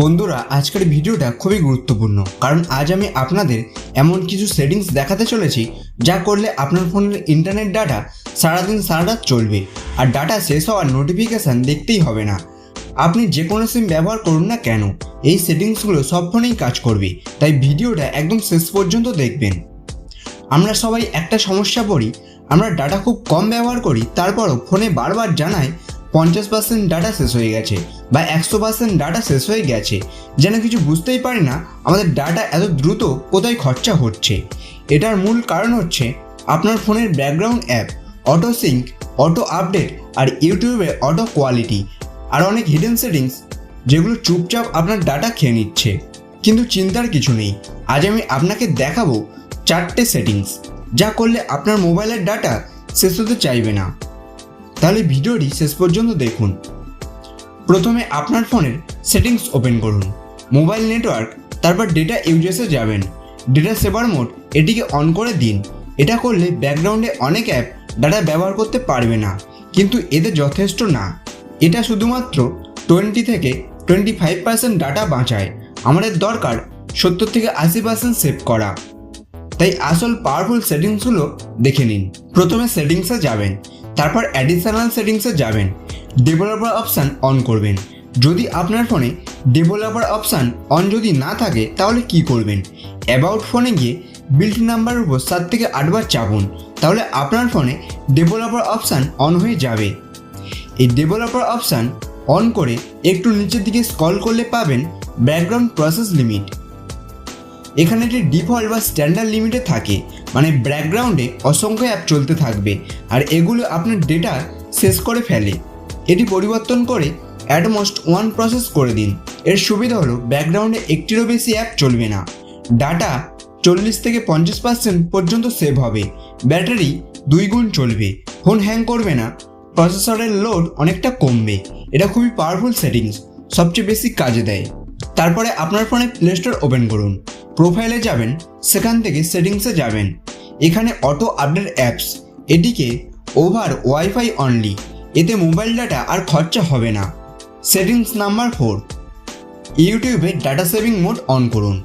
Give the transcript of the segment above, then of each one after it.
বন্ধুরা, আজকের ভিডিওটা খুবই গুরুত্বপূর্ণ, কারণ আজ আমি আপনাদের এমন কিছু সেটিংস দেখাতে চলেছি যা করলে আপনার ফোনের ইন্টারনেট ডাটা সারাদিন সারা রাত চলবে, আর ডাটা শেষ হওয়ার নোটিফিকেশান দেখতেই হবে না। আপনি যে কোনো সিম ব্যবহার করুন না কেন, এই সেটিংসগুলো সব ফোনেই কাজ করবে, তাই ভিডিওটা একদম শেষ পর্যন্ত দেখবেন। আমরা সবাই একটা সমস্যা পড়ি, আমরা ডাটা খুব কম ব্যবহার করি, তারপরও ফোনে বারবার জানায় পঞ্চাশ পার্সেন্ট ডাটা শেষ হয়ে গেছে বা একশো পার্সেন্ট ডাটা শেষ হয়ে গেছে। যেন কিছু বুঝতেই পারি না, আমাদের ডাটা এত দ্রুত কোথায় খরচা হচ্ছে। এটার মূল কারণ হচ্ছে আপনার ফোনের background app auto sync auto update আর ইউটিউবে অটো কোয়ালিটি আর অনেক হিডেন সেটিংস যেগুলো চুপচাপ আপনার ডাটা খেয়ে নিচ্ছে। কিন্তু চিন্তার কিছু নেই, আজ আমি আপনাকে দেখাবো চারটে সেটিংস যা করলে আপনার মোবাইলের ডাটা শেষ হতে চাইবে না। তাহলে ভিডিওটি শেষ পর্যন্ত দেখুন। প্রথমে আপনার ফোনের সেটিংস ওপেন করুন। মোবাইল নেটওয়ার্ক, তারপর ডেটা ইউজেসে যাবেন। ডেটা সেভার মোড এটিকে অন করে দিন। এটা করলে ব্যাকগ্রাউন্ডে অনেক অ্যাপ ডাটা ব্যবহার করতে পারবে না, কিন্তু এতে যথেষ্ট না। এটা শুধুমাত্র টোয়েন্টি থেকে টোয়েন্টি ফাইভ পার্সেন্ট ডাটা বাঁচায়। আমাদের দরকার সত্তর থেকে আশি পার্সেন্ট সেভ করা। তাই আসল পাওয়ারফুল সেটিংসগুলো দেখে নিন। প্রথমে সেটিংসে যাবেন। তারপর অ্যাডিশনাল সেটিংসে যাবেন। ডেভেলপার অপশান অন করবেন। যদি আপনার ফোনে ডেভেলপার অপশান অন যদি না থাকে, তাহলে কি করবেন? অ্যাবাউট ফোনে গিয়ে বিল্ড নাম্বারের উপর সাত থেকে আটবার চাপুন। তাহলে আপনার ফোনে ডেভেলপার অপশান অন হয়ে যাবে। এই ডেভেলপার অপশান অন করে একটু নিচের দিকে স্কল করলে পাবেন ব্যাকগ্রাউন্ড প্রসেস লিমিট এখানে এটি ডিফল্ট বা স্ট্যান্ডার্ড লিমিটে থাকে মানে ব্যাকগ্রাউন্ডে অসংখ্য অ্যাপ চলতে থাকবে, আর এগুলো আপনার ডেটা শেষ করে ফেলে। এটি পরিবর্তন করে অ্যাটমোস্ট ওয়ান প্রসেস করে দিন। এর সুবিধা হলো ব্যাকগ্রাউন্ডে একটিরও বেশি অ্যাপ চলবে না। ডাটা চল্লিশ থেকে পঞ্চাশ পার্সেন্ট পর্যন্ত সেভ হবে। ব্যাটারি দুই গুণ চলবে। ফোন হ্যাং করবে না। প্রসেসরের লোড অনেকটা কমবে। এটা খুবই পাওয়ারফুল সেটিংস সবচেয়ে বেশি কাজে দেয়। তারপরে আপনার ফোনে প্লে স্টোর ওপেন করুন। প্রোফাইলে যাবেন, সেখান থেকে সেটিংসে যাবেন। এখানে অটো আপডেট অ্যাপস, এটিকে ওভার ওয়াইফাই অনলি, এতে মোবাইল ডাটা আর খরচা হবে না। সেটিংস নাম্বার ফোর, ইউটিউবে ডাটা সেভিং মোড অন করুন।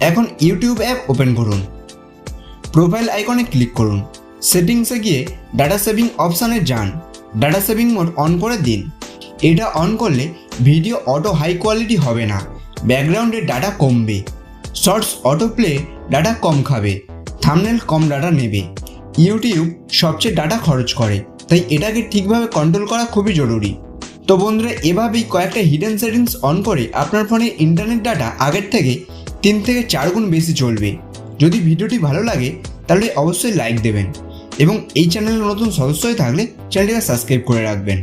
এখন ইউটিউব অ্যাপ ওপেন করুন। প্রোফাইল আইকনে ক্লিক করুন। সেটিংসে গিয়ে ডাটা সেভিং অপশানে যান। ডাটা সেভিং মোড অন করে দিন। এটা অন করলে ভিডিও অটো হাই কোয়ালিটি হবে না। ব্যাকগ্রাউন্ডে ডাটা কমবে। শর্টস অটো প্লে ডাটা কম খাবে, থামনেল কম ডাটা নেবে। ইউটিউব সবচেয়ে ডাটা খরচ করে, তাই এটাকে ঠিকভাবে কন্ট্রোল করা খুবই জরুরি। তো বন্ধুরা, এভাবেই কয়েকটা হিডেন সেটিংস অন করে আপনার ফোনে ইন্টারনেট ডাটা আগের থেকে তিন থেকে চার গুণ বেশি চলবে। যদি ভিডিওটি ভালো লাগে, তাহলে অবশ্যই লাইক দেবেন এবং এই চ্যানেলের নতুন সদস্য হয়ে থাকলে চ্যানেলটিকে সাবস্ক্রাইব করে রাখবেন।